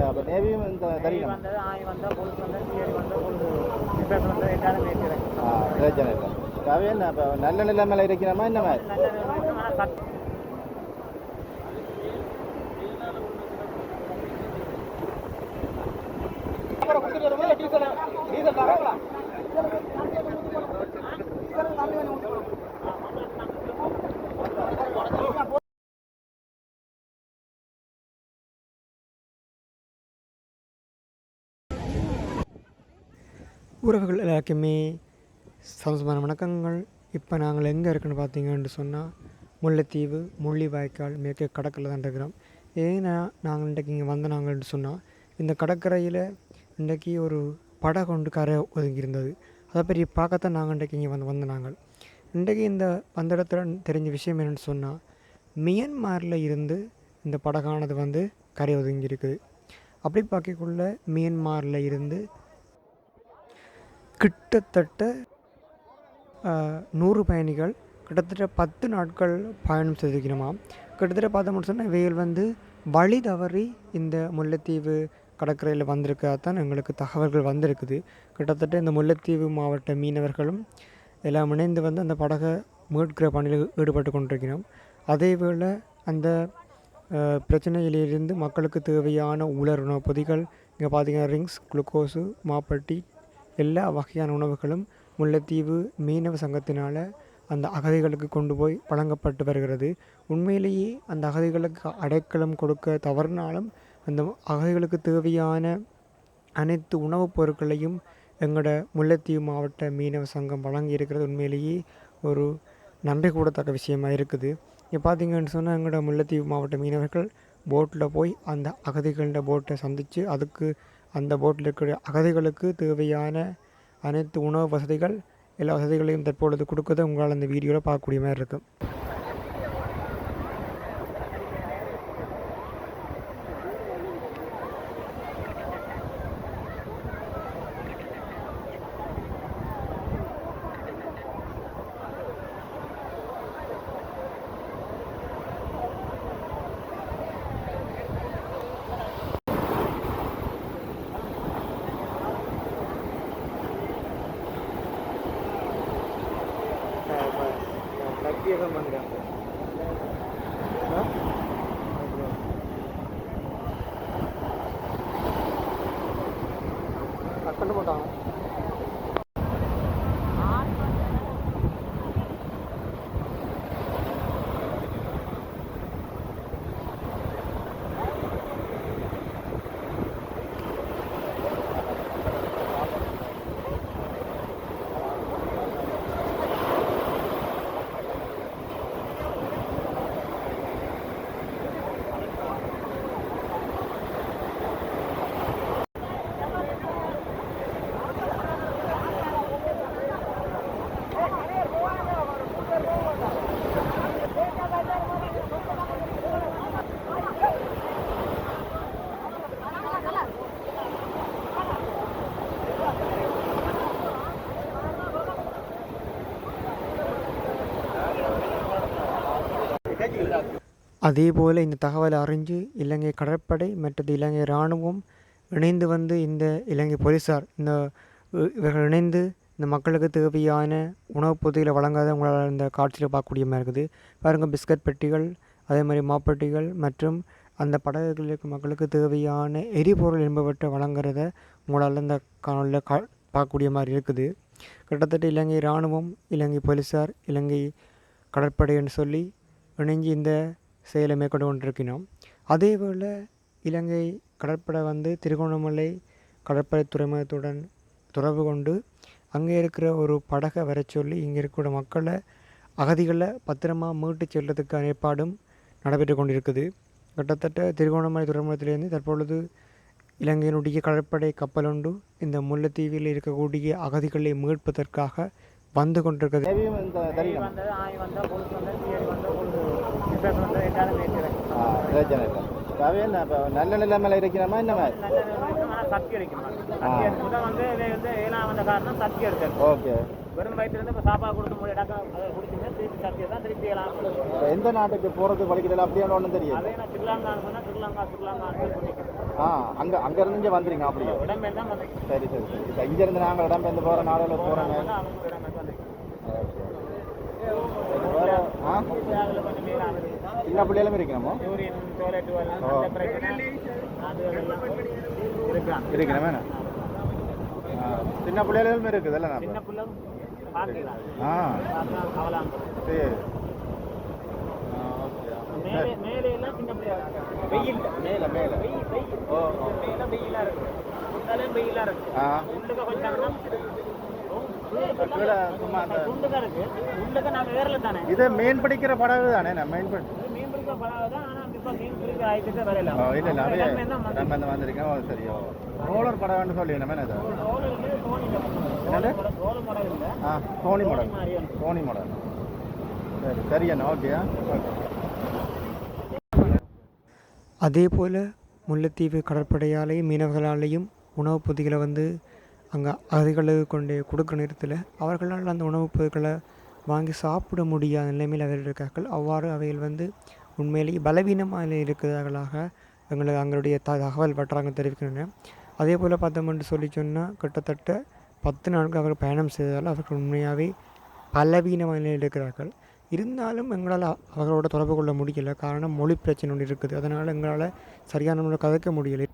அப்போ நேவியும் இந்த தெரியும் வந்தது ஆய் வந்தா பொழுது வந்தா சிஏடி வந்தா பொழுது ரிப்பேர் வந்தா எல்லாரும் இருக்கிறேன் ஆ பிரச்சனை இல்லை. அவை என்ன இப்போ நல்ல நிலைமையில் இருக்கிறோமா என்ன மாதிரி? நல்ல நிலைமை ஆனால் உறவுகள் எல்லாருக்குமே சந்தோஷமான வணக்கங்கள். இப்போ நாங்கள் எங்கே இருக்குன்னு பார்த்தீங்கன்னு சொன்னால் முல்லைத்தீவு முள்ளிவாய்க்கால் மேற்கே கடற்கரை தான் இருக்கிறோம். ஏன்னா நாங்கள் இன்றைக்கு இங்கே வந்த நாங்கள்னு சொன்னால் இந்த கடற்கரையில் இன்றைக்கி ஒரு படகு கொண்டு கரை ஒதுங்கியிருந்தது. அதை பற்றி பார்க்கத்தான் நாங்கள் இன்றைக்கு இங்கே வந்து வந்த நாங்கள் இன்றைக்கு இந்த வந்த இடத்துல தெரிஞ்ச விஷயம் என்னென்னு சொன்னால் மியன்மாரில் இருந்து இந்த படகானது வந்து கரை ஒதுங்கி இருக்குது அப்படி பார்க்கக்குள்ள மியன்மாரில் இருந்து கிட்டத்தட்ட நூறு பயணிகள் கிட்டத்தட்ட பத்து நாட்கள் பயணம் செய்திருக்கணுமா கிட்டத்தட்ட பார்த்தோம்னு சொன்னால் இவைகள் வந்து வழி தவறி இந்த முல்லைத்தீவு கடற்கரையில் வந்திருக்காதான் எங்களுக்கு தகவல்கள் வந்திருக்குது. கிட்டத்தட்ட இந்த முல்லைத்தீவு மாவட்ட மீனவர்களும் எல்லாம் இணைந்து வந்து அந்த படகை மீட்கிற பணியில் ஈடுபட்டு கொண்டிருக்கிறோம். அதேவேளை அந்த பிரச்சனையிலிருந்து மக்களுக்கு தேவையான உலர் உணவுப் பொதிகள் இங்கே பார்த்தீங்கன்னா ரிங்ஸ் குளுக்கோஸு மாப்பட்டி எல்லா வகையான உணவுகளும் முல்லைத்தீவு மீனவ சங்கத்தினால் அந்த அகதிகளுக்கு கொண்டு போய் வழங்கப்பட்டு வருகிறது. உண்மையிலேயே அந்த அகதிகளுக்கு அடைக்கலம் கொடுக்க தவறினாலும் அந்த அகதிகளுக்கு தேவையான அனைத்து உணவுப் பொருட்களையும் எங்களோட முல்லைத்தீவு மாவட்ட மீனவ சங்கம் வழங்கி இருக்கிறது உண்மையிலேயே ஒரு நன்றி கூடத்தக்க விஷயமா இருக்குது. இப்போ பார்த்தீங்கன்னு சொன்னால் எங்களோட முல்லைத்தீவு மாவட்ட மீனவர்கள் போட்டில் போய் அந்த அகதிகளோட போட்டை சந்தித்து அதுக்கு அந்த போட்டில் இருக்கிற அகதிகளுக்கு தேவையான அனைத்து உணவு வசதிகள் எல்லா வசதிகளையும் தற்பொழுது கொடுக்கறதை உங்களால் அந்த வீடியோவில் பார்க்கக்கூடிய மாதிரி இருக்கும் પિયર મંદિર હા കണ്ട് പോട്ടാണ് அதேபோல் இந்த தகவலை அறிஞ்சு இலங்கை கடற்படை மற்றது இலங்கை இராணுவம் இணைந்து வந்து இந்த இலங்கை போலீஸார் இந்த இவர்கள் இணைந்து இந்த மக்களுக்கு தேவையான உணவுப் பொதுகளை வழங்காத உங்களால் இந்த காட்சியில் பார்க்கக்கூடிய மாதிரி இருக்குது. பாருங்கள் பிஸ்கட் பெட்டிகள் அதே மாதிரி மாப்பெட்டிகள் மற்றும் அந்த படகுகளில் இருக்கும் மக்களுக்கு தேவையான எரிபொருள் என்பவற்றை வழங்குறத உங்களால் இந்த காணொலியில் கா பார்க்கக்கூடிய மாதிரி இருக்குது. கிட்டத்தட்ட இலங்கை இராணுவம் இலங்கை போலீஸார் இலங்கை கடற்படைன்னு சொல்லி இணைஞ்சு இந்த செயலை மேற்கொண்டு கொண்டிருக்கிறோம் அதேபோல் இலங்கை கடற்படை வந்து திருகோணமலை கடற்படை துறைமுகத்துடன் தொடர்பு கொண்டு அங்கே இருக்கிற ஒரு படகை வர சொல்லி இங்கே இருக்கிற மக்களை அகதிகளை பத்திரமா மீட்டு செல்றதுக்கான ஏற்பாடும் நடைபெற்று கொண்டிருக்குது. கிட்டத்தட்ட திருகோணமலை துறைமுகத்திலேருந்து தற்பொழுது இலங்கையினுடைய கடற்படை கப்பலொன்று இந்த முல்லைத்தீவில் இருக்கக்கூடிய அகதிகளை மீட்பதற்காக வந்து கொண்டிருக்கிறது பிரச்சனை இல்லை அவை என்ன இப்போ நல்ல நிலைமையில் இருக்கிறோமா என்ன சக்தி அடிக்க மாட்டேன் சக்தி அடிக்க முதல் வந்து வந்து ஏழாம் வந்த காரணம் சக்தி எடுத்தது ஓகே வெறும் வயிற்றுலேருந்து இப்போ சாப்பாடு இடக்கா அதை குடிச்சிங்க திருப்பி சக்தியை தான் திருப்பி ஏழாம் எந்த நாட்டுக்கு போறது வலிக்கிறதுல அப்படியே ஒன்றும் தெரியும் அதே நான் சொன்னால் ஸ்ரீலங்கா சொல்லிக்கிறேன் ஆ அங்க அங்க இருந்து இங்க வந்துறீங்க அப்படியே இடம்பெயர் தான் சரி சரி சரி இப்போ இங்க இருந்து நாங்கள் இடம் பெயர்ந்து போற நாடுல போறோங்க அவங்க இடம்பெயர் வந்து வேற ஆ அதில் கொஞ்சம் மேலாகுது சின்ன பிள்ளைகளும் இருக்கணுமோ இருக்கணும் வேணும் சின்ன பிள்ளைகளும் இருக்குதுல்ல சின்ன நம்ம ஆ. சரி. வெயில் மேல மேல. ஓ மேலே வெயிலா இருக்கு. உண்டாலே வெயிலா இருக்கு. உள்ளுக்க கொஞ்சம் கீழே சும்மா உள்ளுக்க இருக்கு. உள்ளுக்க நாங்க வேறல தானே. இது மீன் பிடிக்கிற படகு தானே நான் மீன் பிடி இல்லை இல்லை வந்து நம்ம இந்த வந்திருக்கேன் ஓ சரி ஓ. ரோலர் படகுன்னு சொல்லி என்ன இது? ரோல் இருக்கு தோணி என்னது? ரோல் மாடல் இல்ல. ஆ தோணி மாடல். தோணி மாடல். சரி சரி அண்ணா ஓகே. அதே போல் முல்லைத்தீவு கடற்படையாலேயும் மீனவர்களாலேயும் உணவுப் பொதிகளை வந்து அங்கே அதிகளவு கொண்டு கொடுக்குற நேரத்தில் அவர்களால் அந்த உணவுப் பொருட்களை வாங்கி சாப்பிட முடியாத நிலைமையில் அவர்கள் இருக்கார்கள். அவ்வாறு அவைகள் வந்து உண்மையிலேயே பலவீனமாக இருக்கிறார்களாக எங்களுக்கு எங்களுடைய த தகவல் வட்டாரங்கள் தெரிவிக்கின்றன. அதே போல் பார்த்தோம்னு சொல்லி சொன்னால் கிட்டத்தட்ட பத்து நாட்கள் அவர்கள் பயணம் செய்ததால் அவர்கள் உண்மையாகவே பலவீனமாக நிலையில் இருக்கிறார்கள். இருந்தாலும் எங்களால் அவர்களோட தொடர்பு கொள்ள முடியல. காரணம் மொழி பிரச்சனை ஒன்று இருக்குது. அதனால் எங்களால் சரியான முறையில் கதைக்க முடியலை.